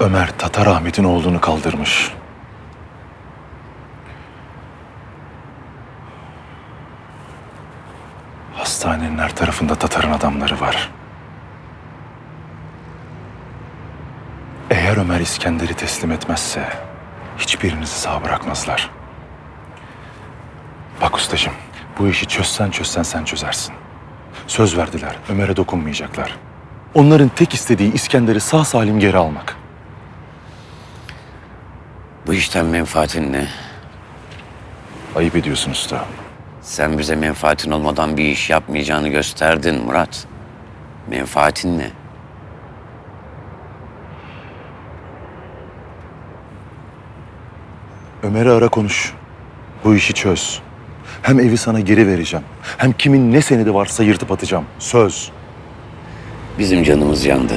Ömer Tatar Ahmet'in oğlunu kaldırmış. Hastanenin her tarafında Tatar'ın adamları var. Eğer Ömer İskender'i teslim etmezse hiçbirinizi sağ bırakmazlar. Bak ustacığım, bu işi çözsen çözsen sen çözersin. Söz verdiler, Ömer'e dokunmayacaklar. Onların tek istediği İskender'i sağ salim geri almak. Bu işten menfaatin ne? Ayıp ediyorsun usta. Sen bize menfaatin olmadan bir iş yapmayacağını gösterdin Murat. Menfaatin ne? Ömer'i ara konuş. Bu işi çöz. Hem evi sana geri vereceğim. Hem kimin ne senedi varsa yırtıp atacağım. Söz. Bizim canımız yandı.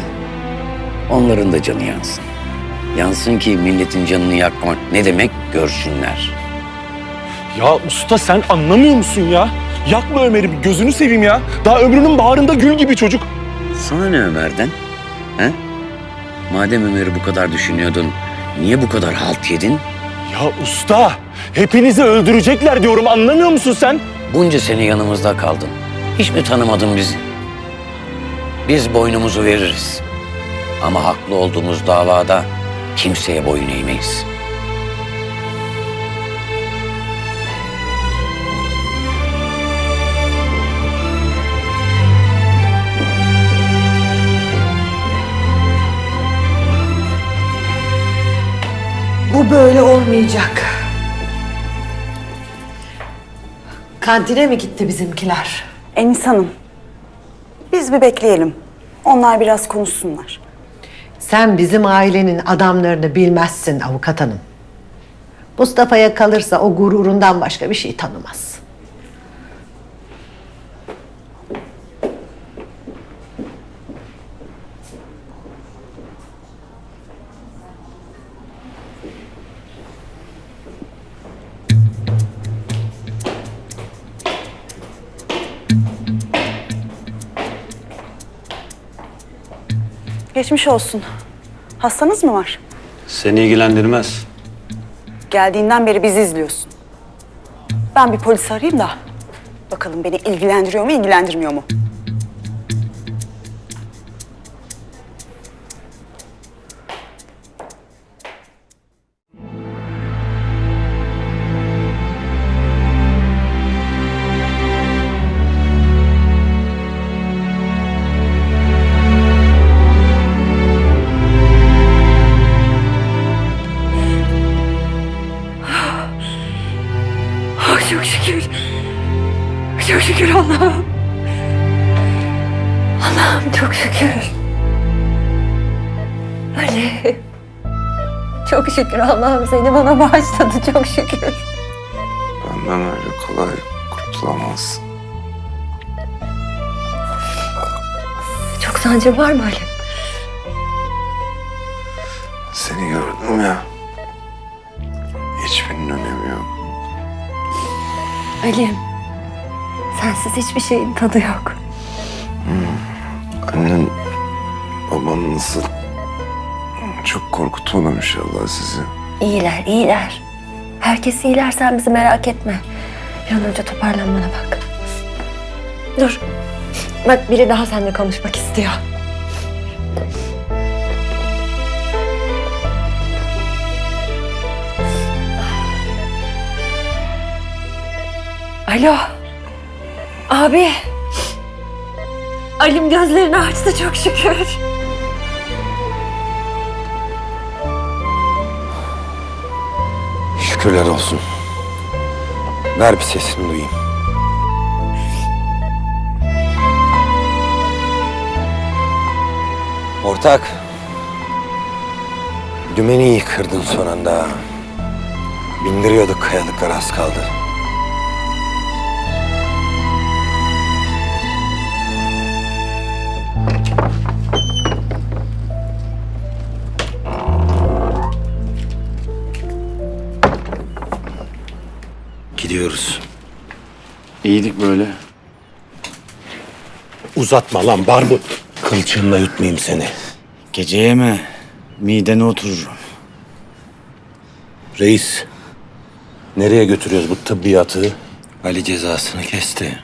Onların da canı yansın. Yansın ki milletin canını yakmak ne demek görsünler. Ya usta sen anlamıyor musun ya? Yakma Ömer'i bir gözünü seveyim ya. Daha ömrünün bağrında gül gibi çocuk. Sana ne Ömer'den? He? Madem Ömer'i bu kadar düşünüyordun, niye bu kadar halt yedin? Ya usta hepinizi öldürecekler diyorum anlamıyor musun sen? Bunca sene yanımızda kaldın. Hiç mi tanımadın bizi? Biz boynumuzu veririz. Ama haklı olduğumuz davada kimseye boyun eğmeyiz. Bu böyle olmayacak. Kantine mi gitti bizimkiler? Enis Hanım, biz bir bekleyelim. Onlar biraz konuşsunlar. Sen bizim ailenin adamlarını bilmezsin avukat hanım. Mustafa'ya kalırsa o gururundan başka bir şey tanımaz. Geçmiş olsun. Hastanız mı var? Seni ilgilendirmez. Geldiğinden beri bizi izliyorsun. Ben bir polis arayayım da bakalım beni ilgilendiriyor mu, ilgilendirmiyor mu? Çok şükür. Çok şükür Allah'ım. Allah'ım çok şükür. Ali. Çok şükür Allah'ım seni bana bağışladı çok şükür. Benden öyle kolay kurtulamazsın. Çok sancı var mı Ali? Seni gördüm ya. Ali. Sensiz hiçbir şeyin tadı yok. Annen, baban nasıl? Çok korkutmadım inşallah sizi. İyiler, iyiler. Herkes iyiler, sen bizi merak etme. Bir an önce toparlanmana bak. Dur. Bak biri daha seninle konuşmak istiyor. Alo. Abi. Alim gözlerini açtı çok şükür. Şükürler olsun. Ver bir sesini duyayım. Ortak. Dümeni iyi kırdın son anda. Bindiriyorduk kayalıklar az kaldı. Gidiyoruz. İyiydik böyle. Uzatma lan barbut. Kılçığımla yutmayayım seni. Geceye mi? Midene oturur. Reis. Nereye götürüyoruz bu tıbbiyatı? Ali cezasını kesti.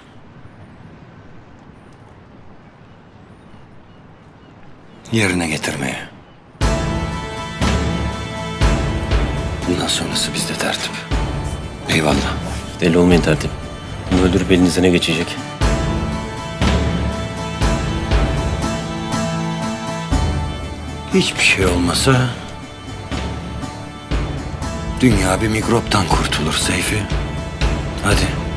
Yerine getirmeye. Bundan sonrası bizde tertip. Eyvallah. Deli olmayın tertip. Bunu öldürüp elinize ne geçecek? Hiçbir şey olmasa dünya bir mikroptan kurtulur Seyfi. Hadi.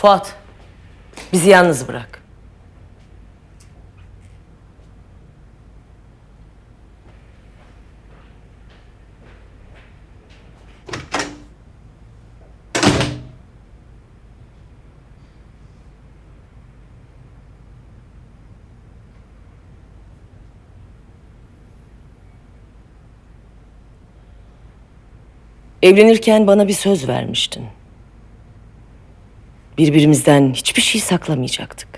Fuat, bizi yalnız bırak. Evlenirken bana bir söz vermiştin. Birbirimizden hiçbir şey saklamayacaktık.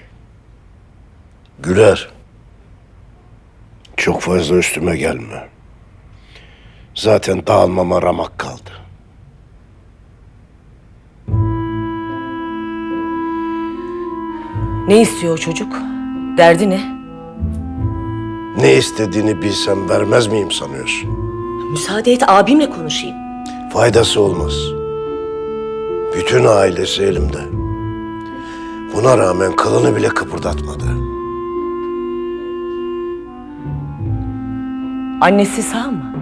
Güler. Çok fazla üstüme gelme. Zaten dağılmama ramak kaldı. Ne istiyor o çocuk? Derdi ne? Ne istediğini bilsem vermez miyim sanıyorsun? Müsaade et abimle konuşayım. Faydası olmaz. Bütün ailesi elimde. Buna rağmen kılını bile kıpırdatmadı. Annesi sağ mı?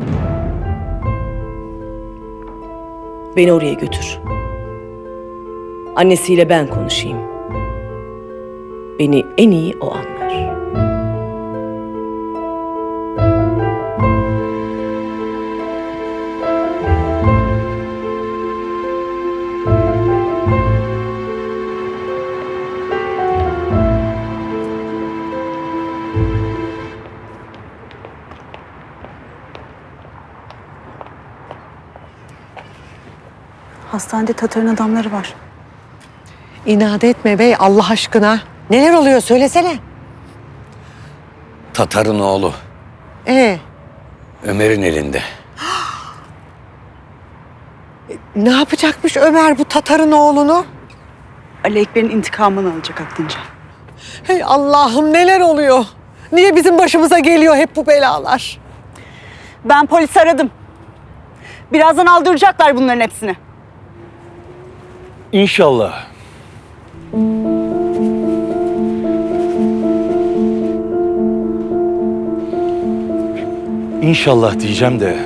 Beni oraya götür. Annesiyle ben konuşayım. Beni en iyi o anlar. Hastanede Tatar'ın adamları var. İnat etme bey Allah aşkına. Neler oluyor söylesene. Tatar'ın oğlu Ee, Ömer'in elinde. ne yapacakmış Ömer bu Tatar'ın oğlunu? Ali Ekber'in intikamını alacak aklınca. Hey Allah'ım neler oluyor? Niye bizim başımıza geliyor hep bu belalar? Ben polis aradım. Birazdan aldıracaklar bunların hepsini. İnşallah. İnşallah diyeceğim de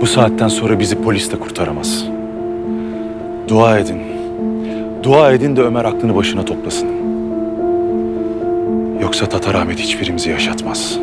bu saatten sonra bizi polis de kurtaramaz. Dua edin. Dua edin de Ömer aklını başına toplasın. Yoksa Tatar Ahmet hiçbirimizi yaşatmaz.